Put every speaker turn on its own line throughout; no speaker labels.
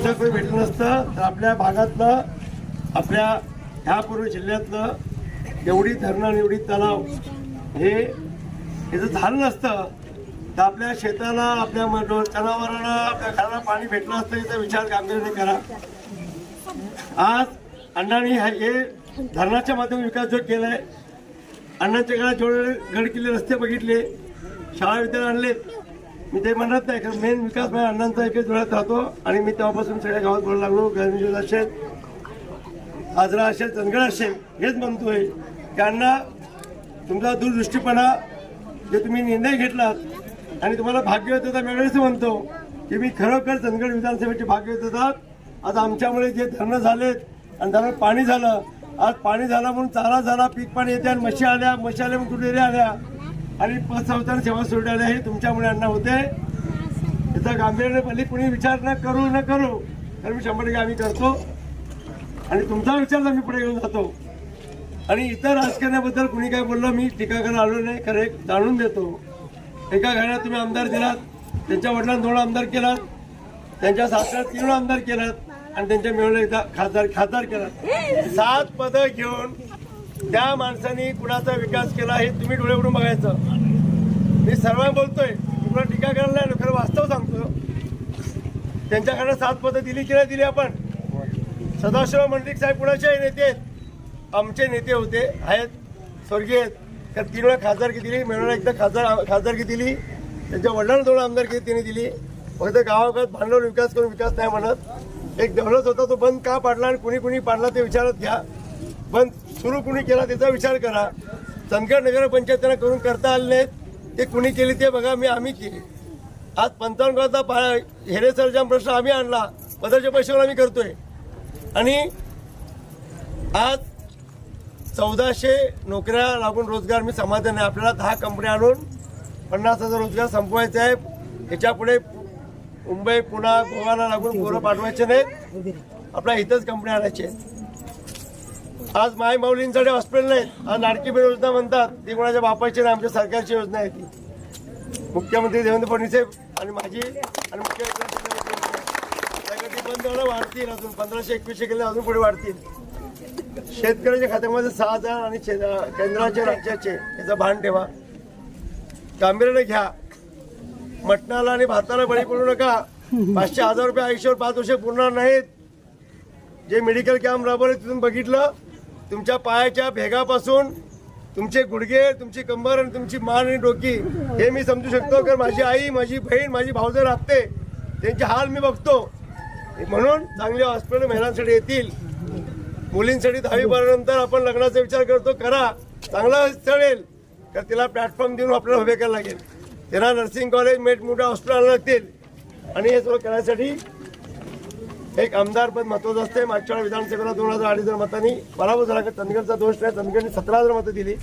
पुस्तक कोणी भेटलं नसतं तर आपल्या भागातलं आपल्या ह्या पूर्व जिल्ह्यातलं एवढी धरणं एवढी तलाव हे हे झालं नसतं तर आपल्या शेताला आपल्या जनावरांना आपल्या घराला पाणी भेटलं असतं याचा विचार गांभीर्याने करा. आज अण्णांनी हे धरणाच्या माध्यमातून विकास जो केलाय अण्णांच्या काळात जेवढे गड किल्ले रस्ते बघितले शाळा विद्यालय आणले मी ते म्हणत नाही कारण मेन विकास माझ्या अण्णांचा एकच वेळात राहतो आणि मी तेव्हापासून सगळ्या गावात बोलायला लागलो गणेश असेल आजरा असेल चंदगड असेल हेच म्हणतोय. की अण्णा तुमचा दूरदृष्टीपणा जे तुम्ही निर्णय घेतलात आणि तुम्हाला भाग्य होतं तर वेळेस म्हणतो की मी खरोखर चंदगड विधानसभेची भाग्य आज आमच्यामुळे जे धरणं झालेत आणि धरण पाणी झालं. आज पाणी झालं म्हणून चारा झाला पीक पाणी येते आणि मशी आल्या मशी आल्या म्हणून तुडेऱ्या आल्या. आणि पतसंस्थान सेवा सुविधा हे तुमच्यामुळे अण्णा होते. याचा गांभीर्याने पल्ली कुणी विचार न करू न करू तर मी शंभर टक्के आम्ही करतो. आणि तुमचा विचार आम्ही पुढे घेऊन जातो. आणि इतर राजकारण्याबद्दल कुणी काय बोललं मी टीका करायला आलो नाही. खरं एक जाणून देतो. एका घराण्यात तुम्ही आमदार दिलात त्यांच्या वडिलांना दोन आमदार केलात त्यांच्या सासऱ्यात तीन आमदार केलात आणि त्यांच्या मिळून एकदा खासदार खासदार केलात. सात पदं घेऊन त्या माणसाने कुणाचा विकास केला हे तुम्ही डोळे उघडून बघायचं. मी सर्वांना बोलतोय कुणा टीका करायला नाही खरं वास्तव सांगतो त्यांच्याकडनं सात पदं दिली की नाही दिली आपण? सदाशिव मंडलिक साहेब कुणाचे नेते आहेत? आमचे नेते होते आहेत स्वर्गीय आहेत. तर तीन वेळा खासदारकी दिली मिळून एकदा खासदार खासदारकी दिली. त्यांच्या वडिलांना दोन आमदारकी त्यांनी दिली. फक्त गावागावात भांडवल विकास करून विकास नाही म्हणत. एक डेव्हलप होता तो बंद का पाडला आणि कुणी कुणी पाडला ते विचारत घ्या. बंद सुरू कुणी केला त्याचा विचार करा. चंदगड नगरपंचायतीनं करून करता आले नाहीत. ते कुणी केली ते बघा मी आम्ही केली. आज पंचावन्न गावाचा पा हेरे सरजाम प्रश्न आम्ही आणला. पदरच्या पैशावर आम्ही करतोय. आणि आज चौदाशे नोकऱ्या लागून रोजगार मी समाधान आहे. आपल्याला दहा कंपन्या आणून पन्नास हजार रोजगार संपवायचा आहे ह्याच्यापुढे मुंबई पुणा गोवाला लागून पोरं पाठवायचे नाहीत. आपल्या इथंच कंपन्या आणायचे आहेत. आज माय माऊलींसाठी हॉस्पिटल नाहीत आज लाडकी बहीण योजना म्हणतात ती कोणाच्या बापाची नाही आमच्या सरकारची योजना आहे ती. मुख्यमंत्री देवेंद्र फडणवीस आणि माझी आणि मुख्यमंत्री बंद होणं वाढतील अजून पंधराशे एकवीसशे केले अजून पुढे वाढतील. शेतकऱ्याच्या खात्यामध्ये सहा हजार आणि केंद्राचे राज्याचे याचं भान ठेवा. गांभीर्याने घ्या. मटणाला आणि भाताला बळी पडू नका. पाचशे हजार रुपये आयुष्यावर पाच वर्ष पुरणार नाहीत. जे मेडिकल कॅम्प राबवले तिथून बघितलं. तुमच्या पायाच्या भेगापासून तुमचे गुडघे तुमची कंबर आणि तुमची मान आणि डोकी हे मी समजू शकतो कारण माझी आई माझी बहीण माझी भावजं राबते त्यांचे हाल मी बघतो. म्हणून चांगले हॉस्पिटल महिलांसाठी येतील. मुलींसाठी दहावी बारानंतर आपण लग्नाचा विचार करतो करा. चांगला चढेल तर तिला प्लॅटफॉर्म देऊन आपल्याला उभे करायला लागेल. तिला नर्सिंग कॉलेज मेट मोठ्या हॉस्पिटल लागतील. आणि हे सगळं करण्यासाठी एक आमदार पद महत्वाचं असते मागच्या वेळा विधानसभेला दोन हजार अडीच हजार मतांनी पराभव झाला का चंदगडचा दोष नाही चंदगडने सतरा हजार मतं दिली.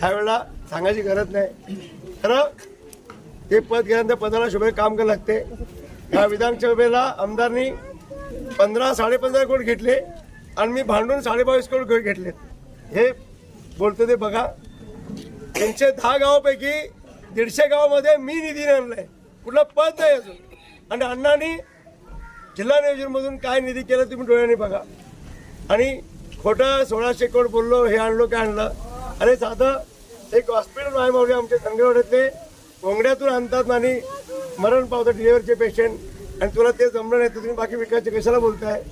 त्यावेळेला सांगायची गरज नाही. खरं ते पद गेल्यानंतर पदाला शुभे काम करावं लागते. या विधानसभेला आमदारनी पंधरा साडेपंधरा कोट घेतले आणि मी भांडून साडेबावीस कोट घेतले हे बोलतो ते बघा. तीनशे दहा गावापैकी दीडशे गावामध्ये मी निधी आणलाय. कुठलं पद नाही अजून. आणि अण्णांनी जिल्हा नियोजनमधून काय निधी केला तुम्ही डोळ्याने बघा. आणि खोटं सोळाशे कोट बोललो हे आणलो काय आणलं. अरे साधं एक हॉस्पिटल आहे मावले आमच्या संगेवाड्यातले कोंगड्यातून आणतात आणि मरण पावतात डिलिव्हरचे पेशंट आणि तुला ते जमलं नाही तर तुम्ही बाकी विकायचे कशाला बोलताय?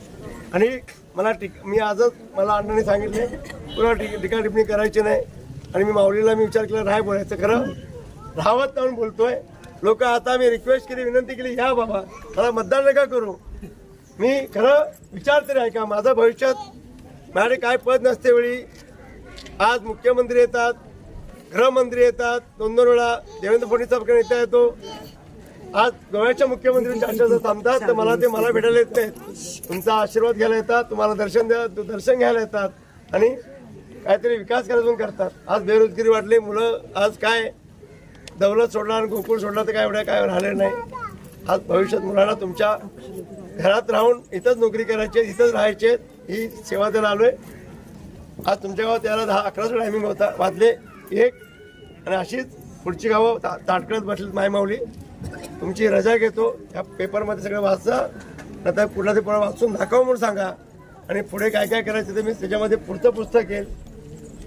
आणि मला टिक मी आजच मला अण्णाने सांगितले पुन्हा टिक टीका टिप्पणी करायची नाही. आणि मी माऊलीला मी विचार केला राय बोलायचं खरं? राहवत म्हणून बोलतोय. लोक आता मी रिक्वेस्ट केली विनंती केली या बाबा मला मतदान नका करू. मी खरं विचार तरी का माझं भविष्यात माझ्याकडे काय पद नसते वेळी. आज मुख्यमंत्री येतात गृहमंत्री येतात दोन दोन वेळा देवेंद्र फडणवीस नेता येतो. आज गोव्याच्या मुख्यमंत्री चर्चा थांबतात तर मला ते मला भेटायला येत नाहीत. तुमचा आशीर्वाद घ्यायला येतात तुम्हाला दर्शन द्या दर्शन घ्यायला येतात. आणि काहीतरी विकास करायला करतात. आज बेरोजगारी वाढली मुलं आज काय? दौलत सोडला आणि गोकुळ सोडला तर काय एवढ्या काय राहिले नाही. आज भविष्यात मुलांना तुमच्या घरात राहून इथंच नोकरी करायची इथंच राहायचे ही सेवा द्यायला आहे आज तुमच्या गावात त्याला दहा अकराच टायमिंग होता वाजले एक आणि अशीच पुढची गावं ता ताटकळत बसलीत मायमावली तुमची रजा घेतो या पेपरमध्ये सगळं वाचा नंतर पुढला ते पुढे वाचून दाखवा म्हणून सांगा. आणि पुढे काय काय करायचं ते मी त्याच्यामध्ये पुढचं पुस्तक येईल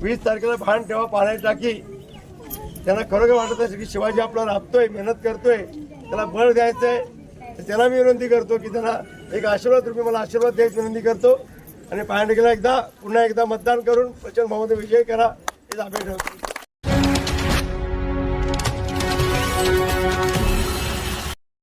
वीस तारखेला भान ठेवा पाण्याची टाकी. त्यांना खरोखर वाटत असेल की शिवाजी आपला राबतोय मेहनत करतोय त्याला बळ द्यायचं आहे तर त्याला मी विनंती करतो की त्यांना एक आशीर्वाद तुम्ही मला आशीर्वाद द्यायची विनंती करतो. आणि पाण्याटीला एकदा पुन्हा एकदा मतदान करून प्रचंड भावामध्ये विजय करा हे दाखवतो